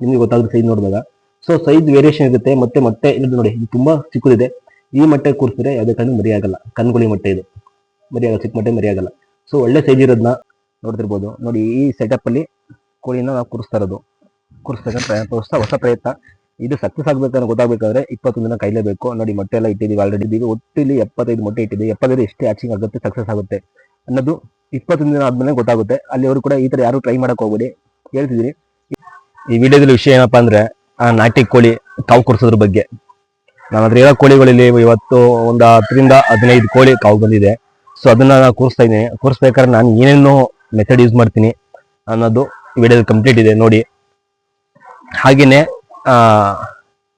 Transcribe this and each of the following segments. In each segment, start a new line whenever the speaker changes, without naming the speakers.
ನಿಮ್ಗೆ ಗೊತ್ತಾಗುತ್ತೆ ಸೈಜ್ ನೋಡಿದಾಗ. ಸೊ ಸೈಜ್ ವೇರಿಯೇಷನ್ ಇರುತ್ತೆ, ಮತ್ತೆ ಮೊಟ್ಟೆ ಇದು ನೋಡಿ, ಇದು ತುಂಬಾ ಚಿಕ್ಕದಿದೆ. ಈ ಮೊಟ್ಟೆ ಕೂರಿಸಿದ್ರೆ ಯಾವುದೇ ಕಾರಣ ಮರಿ ಆಗಲ್ಲ ಕನ್ಗುಳಿ ಮೊಟ್ಟೆ ಇದು. ಮರಿ ಆಗಲ್ಲ ಚಿಕ್ಕ ಮೊಟ್ಟೆ ಮರಿ ಆಗಲ್ಲ ಸೊ ಒಳ್ಳೆ ಸೈಜ್ ಇರೋದನ್ನ ನೋಡ್ತಿರ್ಬೋದು. ನೋಡಿ, ಈ ಸೆಟಪ್ ಅಲ್ಲಿ ಕೋಳಿನ ನಾವು ಕೂರಿಸ್ತಾ ಇರೋದು. ಕೂರಿಸ್ತಕ್ಕಂಥ ಪ್ರಯತ್ನ ಹೊಸ ಹೊಸ ಪ್ರಯತ್ನ. ಇದು ಸಕ್ಸಸ್ ಆಗ್ಬೇಕಂದ್ರೆ ಗೊತ್ತಾಗಬೇಕಾದ್ರೆ ಇಪ್ಪತ್ತೊಂದು ದಿನ ಕಾಯ್ಲೇಬೇಕು. ನೋಡಿ, ಮೊಟ್ಟೆ ಎಲ್ಲ ಇಟ್ಟಿದ್ದೀವಿ ಆಲ್ರೆಡಿ ಇದೀವಿ ಒಟ್ಟು ಇಲ್ಲಿ ಎಪ್ಪತ್ತೈದು ಮೊಟ್ಟೆ ಇಟ್ಟಿದ್ದೀವಿ. ಎಪ್ಪತ್ತೈದು ಎಷ್ಟೇ ಹ್ಯಾಚಿಂಗ್ ಆಗುತ್ತೆ ಸಕ್ಸಸ್ ಆಗುತ್ತೆ ಅನ್ನೋದು ಇಪ್ಪತ್ತೊಂದು ದಿನ ಆದ್ಮೇಲೆ ಗೊತ್ತಾಗುತ್ತೆ. ಅಲ್ಲಿವರು ಕೂಡ ಈ ಥರ ಯಾರು ಟ್ರೈ ಮಾಡಕ್ ಹೋಗ್ಬೇಡಿ. ಹೇಳ್ತಿದ್ದೀನಿ. ಈ ವಿಡಿಯೋದಲ್ಲಿ ವಿಷಯ ಏನಪ್ಪಾ ಅಂದ್ರೆ, ಆ ನಾಟಿ ಕೋಳಿ ಕಾವು ಕುರ್ಸೋದ್ರ ಬಗ್ಗೆ. ನಾನು ಅದ್ರ ಇರೋ ಕೋಳಿಗಳಲ್ಲಿ ಇವತ್ತು ಒಂದು ಹತ್ತರಿಂದ ಹದಿನೈದು ಕೋಳಿ ಕಾವು ಬಂದಿದೆ. ಸೊ ಅದನ್ನ ನಾನು ಕೂರಿಸ್ತಾ ಇದ್ದೀನಿ. ಕೂರಿಸ್ಬೇಕಾದ್ರೆ ನಾನು ಏನೇನು ಮೆಥಡ್ ಯೂಸ್ ಮಾಡ್ತೀನಿ. ಅನ್ನೋದು ವಿಡಿಯೋದಲ್ಲಿ ಕಂಪ್ಲೀಟ್ ಇದೆ, ನೋಡಿ. ಹಾಗೇನೆ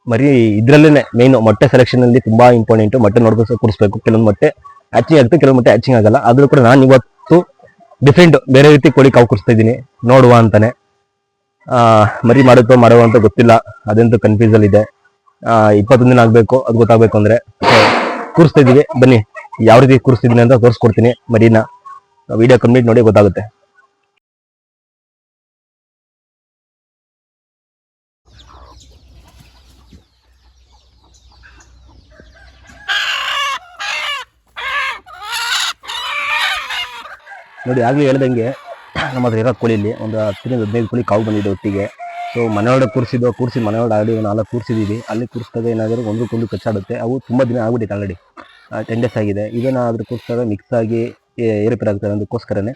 ಮರಿ ಇದ್ರಲ್ಲೇನೆ ಮೇನ್ ಮೊಟ್ಟೆ ಸೆಲೆಕ್ಷನ್ ಅಲ್ಲಿ ತುಂಬಾ ಇಂಪಾರ್ಟೆಂಟ್ ಮೊಟ್ಟೆ ನೋಡ್ಕೊಂಡು ಕೂರಿಸ್ಬೇಕು. ಕೆಲವೊಂದು ಮೊಟ್ಟೆ ಹ್ಯಾಚಿಂಗ್ ಆಗುತ್ತೆ ಕೆಲವೊಂದು ಮೊಟ್ಟೆ ಹ್ಯಾಚಿಂಗ್ ಆಗಲ್ಲ. ಆದ್ರೂ ಕೂಡ ನಾನು ಇವತ್ತು ಡಿಫ್ರೆಂಟ್ ಬೇರೆ ರೀತಿ ಕೋಳಿ ಕಾವು ಕೂರಿಸ್ತಾ ಇದ್ದೀನಿ. ನೋಡುವ ಅಂತಾನೆ. ಮರಿ ಮಾಡುತ್ತೋ ಮಾಡೋ ಅಂತ ಗೊತ್ತಿಲ್ಲ. ಅದಂತೂ ಕನ್ಫ್ಯೂಸ್ ಅಲ್ಲಿ ಇದೆ. ಇಪ್ಪತ್ತೊಂದು ದಿನ ಆಗ್ಬೇಕು, ಅದು ಗೊತ್ತಾಗ್ಬೇಕು ಅಂದ್ರೆ. ಕೂರಿಸ್ತಾ ಇದೀವಿ ಬನ್ನಿ, ಯಾವ ರೀತಿ ಕೂರಿಸ್ತಿದ್ದೀನಿ ಅಂತ ತೋರಿಸ್ಕೊಡ್ತೀನಿ ಮರಿನ. ವಿಡಿಯೋ ಕಂಪ್ಲೀಟ್ ನೋಡಿ ಗೊತ್ತಾಗುತ್ತೆ. ನೋಡಿ, ಆಗ್ಲೇ ಹೇಳ್ದಂಗೆ ನಮ್ಮ ಹತ್ರ ಇರೋ ಕೋಳಿಲಿ ಒಂದು ಹತ್ತರಿಂದ ಹದಿನೈದು ಕೋಳಿ ಕಾವು ಬಂದಿದೆ ಒಟ್ಟಿಗೆ. ಸೊ ಮನೆಯೊಳಗೆ ಕೂರಿಸಿದ್ದು ಕೂರಿಸಿ ಮನೆಯೊಳಗೆ ಆಲ್ರೆಡಿ ನಾಲ್ಕು ಕೂರಿಸಿದ್ದೀವಿ ಅಲ್ಲಿ ಕೂರಿಸಿದಾಗ ಏನಾದರೂ ಒಂದಕ್ಕೊಂದು ಕಚ್ಚಾಡುತ್ತೆ. ಅವು ತುಂಬ ದಿನ ಆಗ್ಬಿಟ್ಟಿದೆ ಆಲ್ರೆಡಿ ಟೆಂಡೆಸ್ ಡೇಸ್ ಆಗಿದೆ. ಇದನ್ನ ಅದ್ರ ಕೂರಿಸಿದಾಗ ಮಿಕ್ಸ್ ಆಗಿ ಏರುಪೇರು ಆಗ್ತದೆ ಅದಕ್ಕೋಸ್ಕರನೇ.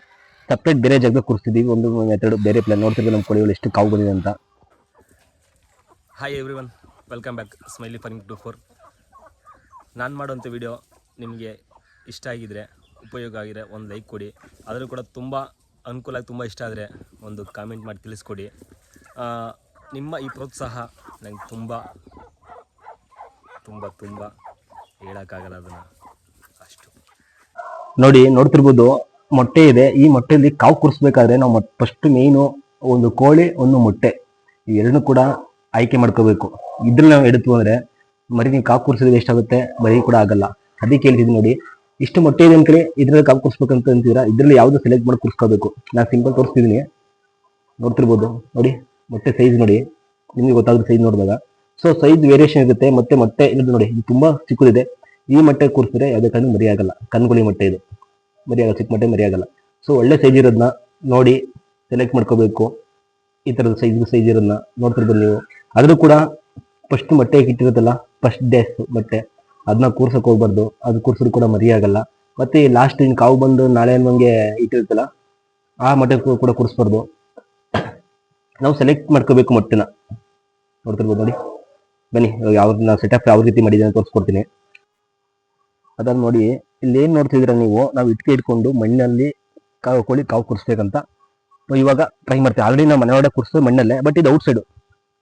ಸಪ್ರೇಟ್ ಬೇರೆ ಜಾಗದಾಗ ಕೂರಿಸ್ತಿದ್ದೀವಿ ಒಂದು ಮೆಥಡ್ ಬೇರೆ ಪ್ಲಾನ್ ನೋಡ್ತಿದ್ದೀವಿ ನಮ್ಮ ಕೋಳಿಗಳು ಎಷ್ಟು ಕಾವು ಬಂದಿದೆ ಅಂತ.
Hi everyone welcome back smiley farming two four ನಾನು ಮಾಡುವಂಥ ವಿಡಿಯೋ ನಿಮಗೆ ಇಷ್ಟ ಆಗಿದ್ರೆ, ಉಪಯೋಗ ಆಗಿದೆ ಒಂದು ಲೈಕ್ ಕೊಡಿ. ಆದರೂ ಕೂಡ ತುಂಬ ಅನುಕೂಲ ತುಂಬ ಇಷ್ಟ ಆದರೆ ಒಂದು ಕಾಮೆಂಟ್ ಮಾಡಿ ತಿಳಿಸ್ಕೊಡಿ. ನಿಮ್ಮ ಈ ಪ್ರೋತ್ಸಾಹ ನಂಗೆ ತುಂಬ ತುಂಬ ತುಂಬ ಹೇಳೋಕ್ಕಾಗಲ್ಲ ಅದನ್ನು. ಅಷ್ಟು.
ನೋಡಿ, ನೋಡ್ತಿರ್ಬೋದು ಮೊಟ್ಟೆ ಇದೆ. ಈ ಮೊಟ್ಟೆಯಲ್ಲಿ ಕಾವು ಕುರಿಸ್ಬೇಕಾದ್ರೆ ನಾವು ಫಸ್ಟ್ ಮೇಯ್ನು ಒಂದು ಕೋಳಿ, ಒಂದು ಮೊಟ್ಟೆ. ಇವೆರಡನ್ನೂ ಕೂಡ ಆಯ್ಕೆ ಮಾಡ್ಕೋಬೇಕು. ಇದ್ರಲ್ಲಿ ನಾವು ಎಡ್ತು ಅಂದರೆ ಮರಿ ನೀವು ಕಾವು ಕುರಿಸಿದ್ರೆ ಎಷ್ಟಾಗುತ್ತೆ ಮರಿ ಕೂಡ ಆಗಲ್ಲ. ಅದಕ್ಕೆ ಹೇಳ್ತಿದ್ದೀನಿ ನೋಡಿ. ಇಷ್ಟು ಮೊಟ್ಟೆ ಇದೆ ಅನ್ಕಡೆ ಇದ್ರಲ್ಲಿ ಕಾವು ಕೂರಿಸ್ಬೇಕಂತ ಅಂತೀರಾ? ಇದ್ರಲ್ಲಿ ಯಾವ್ದು ಸೆಲೆಕ್ಟ್ ಮಾಡಿ ಕೂರಿಸ್ಕೋಬೇಕು? ನಾನು ಸಿಂಪಲ್ ತೋರಿಸ್ತಿದ್ದೀನಿ ನೋಡ್ತಿರ್ಬೋದು. ನೋಡಿ, ಮೊಟ್ಟೆ ಸೈಜ್ ನೋಡಿ. ನಿಮ್ಗೆ ಗೊತ್ತಾಗುತ್ತೆ ಸೈಜ್ ನೋಡಿದಾಗ. ಸೊ ಸೈಜ್ ವೇರಿಯೇಷನ್ ಇರುತ್ತೆ. ಮತ್ತೆ ಮೊಟ್ಟೆ ಇದು ನೋಡಿ, ಇದು ತುಂಬಾ ಚಿಕ್ಕದಿದೆ. ಈ ಮೊಟ್ಟೆ ಕೂರಿಸಿದ್ರೆ ಯಾವುದೇ ಕಾರಣ ಮರಿಯಾಗಲ್ಲ. ಕನ್ಗುಳಿ ಮೊಟ್ಟೆ ಇದು. ಮರಿ ಆಗಲ್ಲ ಚಿಕ್ಕ ಮೊಟ್ಟೆ ಮರಿಯಾಗಲ್ಲ. ಸೊ ಒಳ್ಳೆ ಸೈಜ್ ಇರೋದನ್ನ ನೋಡಿ ಸೆಲೆಕ್ಟ್ ಮಾಡ್ಕೋಬೇಕು. ಈ ಥರದ ಸೈಜ್ ಸೈಜ್ ಇರೋದನ್ನ ನೋಡ್ತಿರ್ಬೋದು ನೀವು. ಆದರೂ ಕೂಡ ಫಸ್ಟ್ ಮೊಟ್ಟೆ ಇಟ್ಟಿರುತ್ತಲ್ಲ ಫಸ್ಟ್ ಡೇಸ್ ಮೊಟ್ಟೆ. ಅದನ್ನ ಕೂರ್ಸಕ್ ಹೋಗ್ಬಾರ್ದು. ಅದು ಕೂರ್ಸಿದ್ರು ಕೂಡ ಮರಿಯಾಗಲ್ಲ ಮತ್ತೆ ಲಾಸ್ಟ್ ಇನ್ ಕಾವು ಬಂದು ನಾಳೆ ಅನ್ನೋಂಗೆ ಇಟ್ಟಿರ್ತಲ್ಲ ಆ ಮೊಟ್ಟೆ ಕೂಡ ಕೂರಿಸ್ಬಾರ್ದು. ನಾವು ಸೆಲೆಕ್ಟ್ ಮಾಡ್ಕೋಬೇಕು ಮೊಟ್ಟೆನ. ನೋಡ್ತಿರ್ಬೋದು ನೋಡಿ. ಬನ್ನಿ ಯಾವ ಸೆಟಪ್ ಯಾವ ರೀತಿ ಮಾಡಿದೆ ಅಂತ ತೋರಿಸ್ಕೊಡ್ತೀನಿ. ಅದನ್ನ ನೋಡಿ ಇಲ್ಲಿ ಏನ್ ನೋಡ್ತಿದ್ದೀರಾ ನೀವು? ನಾವು ಇಟ್ಕೆ ಇಟ್ಕೊಂಡು ಮಣ್ಣಲ್ಲಿ ಕಾವು ಕೋಳಿ ಕಾವು ಕೂರಿಸ್ಬೇಕಂತ. ಇವಾಗ ಟ್ರೈ ಮಾಡ್ತೀವಿ ಆಲ್ರೆಡಿ ನಾವು ಮನೆಯೊಳಗೆ ಕೂರಿಸೋದು ಮಣ್ಣಲ್ಲೇ ಬಟ್ ಇದು ಔಟ್ ಸೈಡ್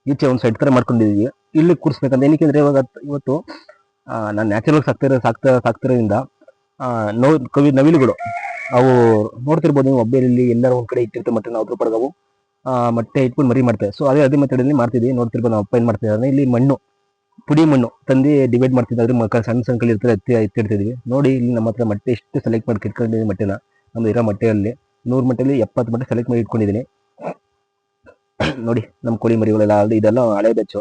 ಈಚೆ ಒಂದು ಸೈಡ್ ತರ ಮಾಡ್ಕೊಂಡಿದೀವಿ. ಇಲ್ಲಿ ಕೂರಿಸ್ಬೇಕಂತ. ಏನಕ್ಕೆ ಅಂದ್ರೆ ಇವಾಗ ಇವತ್ತು ನಾನು ನ್ಯಾಚುರಲ್ ಸಾಕ್ತಿರೋ ಸಾಕ್ತಾ ಸಾಕ್ತಿರೋದ್ರಿಂದ ನೋ ಕವಿ ನವಿಲುಗಳು ಅವು ನೋಡ್ತಿರ್ಬೋದು ನೀವು ಒಬ್ಬರಲ್ಲಿ ಎಲ್ಲರೂ ಒಂದು ಕಡೆ ಇಟ್ಟಿರ್ತಾರೆ ಮತ್ತೆ ನಾವು ಅದ್ರ ಪಡೆದು ಆ, ಮೊಟ್ಟೆ ಇಟ್ಕೊಂಡು ಮರಿ ಮಾಡ್ತೇವೆ. ಸೊ ಅದೇ ಅದೇ ಮೆಥಡಲ್ಲಿ ಮಾಡ್ತಿದ್ವಿ. ನೋಡ್ತಿರ್ಬೋದು ನಾವು ಅಪ್ಪ ಏನ್ ಅಂದರೆ ಇಲ್ಲಿ ಮಣ್ಣು ಪುಡಿ ಮಣ್ಣು ತಂದು ಡಿವೈಡ್ ಮಾಡ್ತಿದ್ದಾರೆ ಮಕ್ಕ ಸಣ್ಣ ಸಣ್ಣ ಕಲ್ಲಿ ಇರ್ತಾರೆ ಎತ್ತಿ ಎತ್ತಿಡ್ತಿದ್ವಿ ನೋಡಿ ಇಲ್ಲಿ ನಮ್ಮ ಹತ್ರ ಮೊಟ್ಟೆ ಎಷ್ಟು ಸೆಲೆಕ್ಟ್ ಮಾಡಿ ಇಟ್ಕೊಂಡಿದ್ದೀನಿ ಮೊಟ್ಟೆನ. ನಮ್ದು ಇರೋ ಮೊಟ್ಟೆಯಲ್ಲಿ ನೂರು ಮೊಟ್ಟೆಯಲ್ಲಿ ಎಪ್ಪತ್ತು ಮೊಟ್ಟೆ ಸೆಲೆಕ್ಟ್ ಮಾಡಿ ಇಟ್ಕೊಂಡಿದ್ದೀನಿ ನೋಡಿ ನಮ್ಮ ಕೋಳಿ ಮರಿಗಳೆಲ್ಲ ಇದೆಲ್ಲ ಹಳೆ ಬೆಚ್ಚು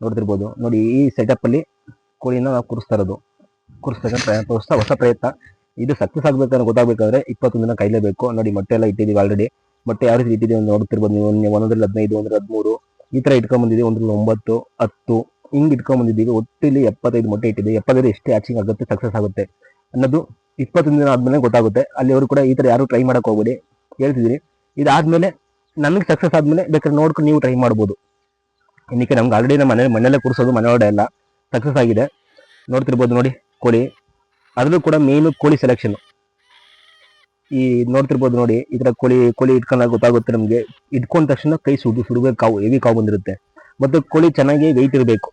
ನೋಡ್ತಿರ್ಬೋದು. ನೋಡಿ ಈ ಸೆಟಪ್ ಅಲ್ಲಿ ಕೋಳಿನ ನಾವು ಕೂರಿಸ್ತಾ ಇರೋದು. ಕೂರಿಸ್ತಕ್ಕಂಥ ಪ್ರಯತ್ನ ಹೊಸ ಹೊಸ ಪ್ರಯತ್ನ. ಇದು ಸಕ್ಸಸ್ ಆಗ್ಬೇಕಂದ್ರೆ ಗೊತ್ತಾಗಬೇಕಾದ್ರೆ ಇಪ್ಪತ್ತೊಂದು ದಿನ ಕೈಲೇಬೇಕು ನೋಡಿ, ಮೊಟ್ಟೆ ಎಲ್ಲ ಇಟ್ಟಿದ್ದೀವಿ ಆಲ್ರೆಡಿ ಮೊಟ್ಟೆ ಯಾವ ರೀತಿ ಇಟ್ಟಿದ್ದೀವಿ ನೋಡ್ತಿರ್ಬೋದು ನೀವು. ಒಂದ್- ಒಂದೊಂದ್ರಲ್ಲಿ ಹದಿನೈದು ಒಂದ್ರ ಹದಿಮೂರು. ಈ ತರ ಇಟ್ಕೊಂಡ್ ಬಂದಿದ್ದೀವಿ. ಒಂದ್ರಲ್ಲಿ ಒಂಬತ್ತು, ಹತ್ತು. ಹಿಂಗ್ ಇಟ್ಕೊಂಬಂದಿದ್ದೀವಿ ಒಟ್ಟು ಇಲ್ಲಿ ಎಪ್ಪತ್ತೈದು ಮೊಟ್ಟೆ ಇಟ್ಟಿದ್ದೀವಿ. ಎಪ್ಪತ್ತೈದು ಎಷ್ಟೇ ಆಚಿಂಗ್ ಆಗುತ್ತೆ ಸಕ್ಸಸ್ ಆಗುತ್ತೆ. ಅನ್ನೋದು ಇಪ್ಪತ್ತೊಂದು ದಿನ ಆದ್ಮೇಲೆ ಗೊತ್ತಾಗುತ್ತೆ. ಅಲ್ಲಿವರು ಕೂಡ ಈ ತರ ಯಾರು ಟ್ರೈ ಮಾಡಕ್ ಹೋಗ್ಬೇಡಿ. ಹೇಳ್ತಿದ್ದೀನಿ ಇದಾದ್ಮೇಲೆ ನಮಗೆ ಸಕ್ಸಸ್ ಆದ್ಮೇಲೆ ಬೇಕಾದ್ರೆ ನೋಡ್ಕೊಂಡು ನೀವು ಟ್ರೈ ಮಾಡ್ಬೋದು. ಇನ್ನಕ್ಕೆ ನಮ್ಗೆ ಆಲ್ರೆಡಿ ನಮ್ಮ ಮನೆ ಮನೆಯಲ್ಲೇ ಕೂರಿಸೋದು ಮನೆಯೊಳಗೆ ಎಲ್ಲ ಸಕ್ಸಸ್ ಆಗಿದೆ ನೋಡ್ತಿರ್ಬೋದು ನೋಡಿ, ಕೋಳಿ. ಅದರಲ್ಲೂ ಕೂಡ ಮೇನು ಕೋಳಿ ಸೆಲೆಕ್ಷನ್ ಈ ನೋಡ್ತಿರ್ಬೋದು ನೋಡಿ, ಈ ಥರ ಕೋಳಿ ಕೋಳಿ ಇಟ್ಕೊಂಡಾಗ ಗೊತ್ತಾಗುತ್ತೆ ನಮಗೆ. ಇಟ್ಕೊಂಡ ತಕ್ಷಣ ಕೈ ಸುಡು ಸುಡುಗೆ ಕಾವು, ಹೆವಿ ಕಾವು ಬಂದಿರುತ್ತೆ. ಮತ್ತು ಕೋಳಿ ಚೆನ್ನಾಗಿ ವೆಯ್ಟ್ ಇರಬೇಕು.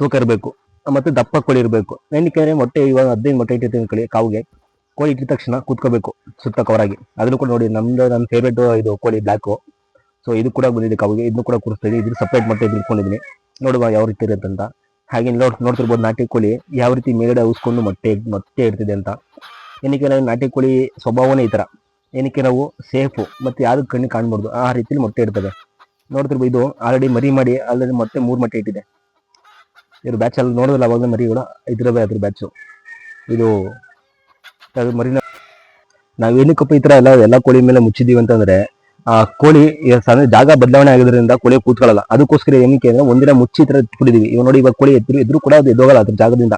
ತೂಕ ಇರಬೇಕು. ಮತ್ತು ದಪ್ಪ ಕೋಳಿ ಇರಬೇಕು. ಏನಕ್ಕೆ ಮೊಟ್ಟೆ, ಇವಾಗ ಹದಿನೈದು ಮೊಟ್ಟೆ ಇಟ್ಟಿರ್ತೀನಿ ಕೋಳಿ, ಕಾವಿಗೆ. ಕೋಳಿ ಇಟ್ಟಿದ ತಕ್ಷಣ ಕೂತ್ಕೋಬೇಕು, ಸುತ್ತ ಕವರಾಗಿ ಅದನ್ನು ಕೂಡ ನೋಡಿ, ನಮ್ದು ನನ್ನ ಫೇವ್ರೇಟ್ ಇದು ಕೋಳಿ ಬ್ಲ್ಯಾಕು ಸೊ ಇದು ಕೂಡ ಬಂದಿದೆ ಕಾವಿಗೆ. ಇದನ್ನು ಕೂಡ ಕೂರಿಸ್ತೀನಿ ಇದನ್ನು ಸಪ್ರೇಟ್ ಮೊಟ್ಟೆ ಇಟ್ಕೊಂಡಿದ್ದೀನಿ ನೋಡುವ ಯಾವ ರೀತಿ ಇರುತ್ತೆ ಅಂತ. ಹಾಗೆ ನೋಡ್ ನೋಡ್ತಿರ್ಬೋದು ನಾಟಿ ಕೋಳಿ ಯಾವ ರೀತಿ ಮೇಲ್ಗಡೆ ಉಸ್ಕೊಂಡು ಮೊಟ್ಟೆ ಮೊಟ್ಟೆ ಇಡ್ತಿದೆ ಅಂತ. ಏನಕ್ಕೆ ನಾವು ನಾಟಿ ಕೋಳಿ ಸ್ವಭಾವನೇ ಈ ಥರ ಏನಕ್ಕೆ ನಾವು ಸೇಫು ಮತ್ತೆ ಯಾವ್ದು ಕಣ್ಣಿಗೆ ಕಾಣ್ಬಾರ್ದು, ಆ ರೀತಿಲಿ ಮೊಟ್ಟೆ ಇರ್ತದೆ ನೋಡ್ತಿರ್ಬೋದು ಇದು ಆಲ್ರೆಡಿ ಮರಿ ಮಾಡಿ ಆಲ್ರೆಡಿ ಮೊಟ್ಟೆ ಮೂರು ಮೊಟ್ಟೆ ಇಟ್ಟಿದೆ. ಇದ್ರ ಬ್ಯಾಚ್ ಅಲ್ಲಿ ನೋಡಿದ್ರಲ್ಲ ಅವಾಗ ಮರಿಗಳು ಇದ್ರವೇ ಅದ್ರ ಬ್ಯಾಚು ಇದು ಮರಿನ ನಾವೇನಕ್ಕಪ್ಪ ಈ ತರ ಎಲ್ಲ ಎಲ್ಲ ಕೋಳಿ ಮೇಲೆ ಮುಚ್ಚಿದೀವಿ ಅಂತಂದ್ರೆ ಕೋಳಿ ಈಗ ಜಾಗ ಬದಲಾವಣೆ ಆಗಿದ್ರಿಂದ ಕೋಳಿ ಕೂತ್ಕೊಳ್ಳಲ್ಲ. ಅದಕ್ಕೋಸ್ಕರ ಏನಕ್ಕೆ ಅಂದ್ರೆ ಒಂದಿನ ಮುಚ್ಚಿ ತರ ಇಟ್ಬಿಟ್ಟಿದೀವಿ. ಇವಾಗ ನೋಡಿ ಇವಾಗ ಕೋಳಿ ಎದ್ರು ಎದ್ರು ಕೂಡ ಅದು ಎದ್ದೋಗಲ್ಲ ಅದ್ರ ಜಾಗದಿಂದ.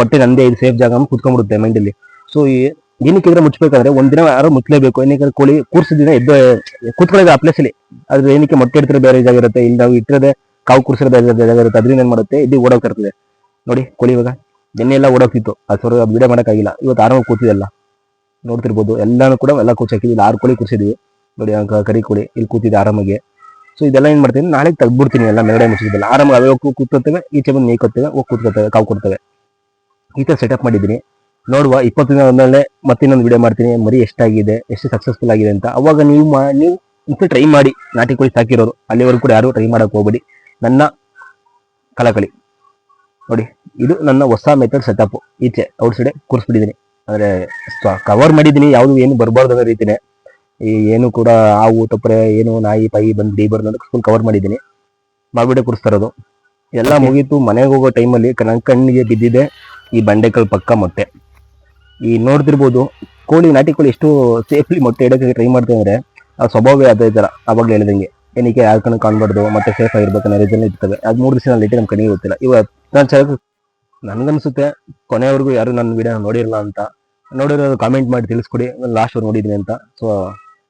ಮತ್ತೆ ನಂದೇ ಇದು ಸೇಫ್ ಜಾಗ ಅಂತ ಮೈಂಡ್ ಅಲ್ಲಿ. ಸೊ ಏನಕ್ಕೆ ಇದ್ರೆ ಮುಚ್ಚಬೇಕಾದ್ರೆ ಒಂದಿನ ಯಾರು ಮುಚ್ಚಲೇಬೇಕು. ಏನಕ್ಕೆ ಕೋಳಿ ಕೂರ್ಸಿದ್ರೆ ಎದ್ದು ಕೂತ್ಕೊಳ್ಳೋದು ಆ ಪ್ಲೇಸಲ್ಲಿ ಅದ್ರ ಏನಕ್ಕೆ ಮೊಟ್ಟೆ ಇಡ್ತಾರೆ ಬೇರೆ ಜಾಗ ಇರುತ್ತೆ ಇಲ್ಲಿ ನಾವು ಇಟ್ಟಿರೋದೇ ಕಾವು ಕೂರ್ಸಿರೋ ಜಾಗ ಇರುತ್ತೆ. ಅದರಿಂದ ಏನ್ ಮಾಡುತ್ತೆ? ಇದು ಓಡೋಗ್ತಾ ಇರ್ತದೆ. ನೋಡಿ ಕೋಳಿ ಇವಾಗ ನಿನ್ನೆ ಎಲ್ಲ ಓಡೋಗ್ತಿತ್ತು. ಅದು ವಿಡಿಯೋ ಮಾಡೋಕ್ಕಾಗಿಲ್ಲ. ಇವತ್ತು ಆರಾಮಾಗಿ ಕೂತಿದೆಲ್ಲ ನೋಡ್ತಿರ್ಬೋದು. ಎಲ್ಲಾನು ಕೂಡ ಎಲ್ಲ ಕೂರ್ಸಿ ಹಾಕಿದ್ವಿ. ಇಲ್ಲಿ ಆರು ಕೋಳಿ ಕೂರ್ಸಿದ್ವಿ. ನೋಡಿ ಕರಿ ಕೊಡಿ ಇಲ್ಲಿ ಕೂತಿದೆ ಆರಾಮಾಗಿ. ಸೊ ಇದೆಲ್ಲ ಏನ್ ಮಾಡ್ತೀನಿ ನಾಳೆ ತಗ್ಬಿಡ್ತೀನಿ ಎಲ್ಲ ಮೇಲ್ಗಡೆ ಮುಚ್ಚಿದ್ದೆಲ್ಲ ಆರಾಮಾಗಿ ಅವೇ ಹೋಗಿ ಕೂತ್ಕೊತೇವೆ ಈಚೆ ಬಂದು ನೇಯ್ಕೊತ್ತೇವೆ ಹೋಗಿ ಕೂತ್ಕೊತೇವೆ ಕಾವು ಕೊಡ್ತೇವೆ. ಈ ತರ ಸೆಟಪ್ ಮಾಡಿದ್ದೀನಿ ನೋಡುವ, ಇಪ್ಪತ್ತು ದಿನ ಆದ್ಮೇಲೆ ಮತ್ತೆ ಇನ್ನೊಂದು ವಿಡಿಯೋ ಮಾಡ್ತೀನಿ. ಮರಿ ಎಷ್ಟಾಗಿದೆ, ಎಷ್ಟು ಸಕ್ಸಸ್ಫುಲ್ ಆಗಿದೆ ಅಂತ. ಅವಾಗ ನೀವು ನೀವು ಇಂಥ ಟ್ರೈ ಮಾಡಿ. ನಾಟಿ ಕೋಳಿ ಸಾಕಿರೋರು, ಅಲ್ಲಿವರೆಗೂ ಕೂಡ ಯಾರು ಟ್ರೈ ಮಾಡೋಕೆ ಹೋಗ್ಬೇಡಿ. ನನ್ನ ಕಳಕಳಿ ನೋಡಿ, ಇದು ನನ್ನ ಹೊಸ ಮೆಥಡ್ ಸೆಟಪ್ ಈಚೆ ಔಟ್ ಸೈಡೆ ಕೂರಿಸ್ಬಿಟ್ಟಿದ್ದೀನಿ ಅಂದ್ರೆ ಕವರ್ ಮಾಡಿದ್ದೀನಿ ಯಾವುದು ಏನು ಬರಬಾರ್ದು ಅನ್ನೋ ರೀತಿನೇ. ಈ ಏನು ಕೂಡ ಹಾವು ತಪ್ಪರೆ ಏನು ನಾಯಿ ಪಾಯಿ ಬಂದು ಹಿಡಿಬಾರ್ದು ಅಂತ ಫುಲ್ ಕವರ್ ಮಾಡಿದ್ದೀನಿ. ಮಾಡ್ಬಿಟ್ಟೆ ಕುಡಿಸ್ತಾರದು ಎಲ್ಲ ಮುಗೀತು ಮನೆಗೆ ಹೋಗೋ ಟೈಮಲ್ಲಿ ನನ್ನ ಕಣ್ಣಿಗೆ ಬಿದ್ದಿದೆ ಈ ಬಂಡೆಕಲ್ ಪಕ್ಕ ಮೊಟ್ಟೆ. ಈ ನೋಡ್ತಿರ್ಬೋದು ಕೋಳಿ ನಾಟಿ ಕೋಳಿ ಎಷ್ಟು ಸೇಫ್ಲಿ ಮೊಟ್ಟೆ ಇಡೋಕ್ಕೆ ಟ್ರೈ ಮಾಡ್ತೀವಿ ಅಂದರೆ ಆ ಸ್ವಭಾವವೇ ಅದೇ ಥರ ಅವಾಗಲೇ ಹೇಳಿದಂಗೆ. ಏನಕ್ಕೆ ಯಾರ ಕಣ್ಣು ಕಾಣಬಾರ್ದು ಮತ್ತೆ ಸೇಫ್ ಆಗಿರ್ಬೇಕು ಅನ್ನೋ ರೀಸನ್ ಇರ್ತವೆ ಅದು ಮೂರು ದಿವಸ ಲೇಟ್ ನಮ್ಮ ಕಣ್ಣಿಗೆ ಗೊತ್ತಿಲ್ಲ. ಇವಾಗ ನಾನು ಚೆನ್ನಾಗಿ ನನಗನ್ಸುತ್ತೆ ಕೊನೆವರೆಗೂ ಯಾರು ನನ್ನ ವಿಡಿಯೋ ನೋಡಿರಲ್ಲ ಅಂತ. ನೋಡಿರೋದು ಕಾಮೆಂಟ್ ಮಾಡಿ ತಿಳಿಸ್ಕೊಡಿ ಲಾಸ್ಟ್ ನೋಡಿದ್ದೀನಿ ಅಂತ. ಸೊ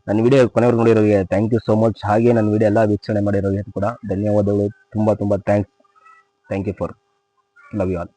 ನನ್ನ ವಿಡಿಯೋ ಕೊನೆವರೆಗೂ ನೋಡಿರೋರಿಗೆ ಥ್ಯಾಂಕ್ ಯು ಸೋ ಮಚ್ ಹಾಗೆ ನನ್ನ ವಿಡಿಯೋ ಎಲ್ಲ ವೀಕ್ಷಣೆ ಮಾಡಿರೋರಿಗೆ ಕೂಡ ಧನ್ಯವಾದಗಳು. ತುಂಬ ತುಂಬ thanks thank you for love you all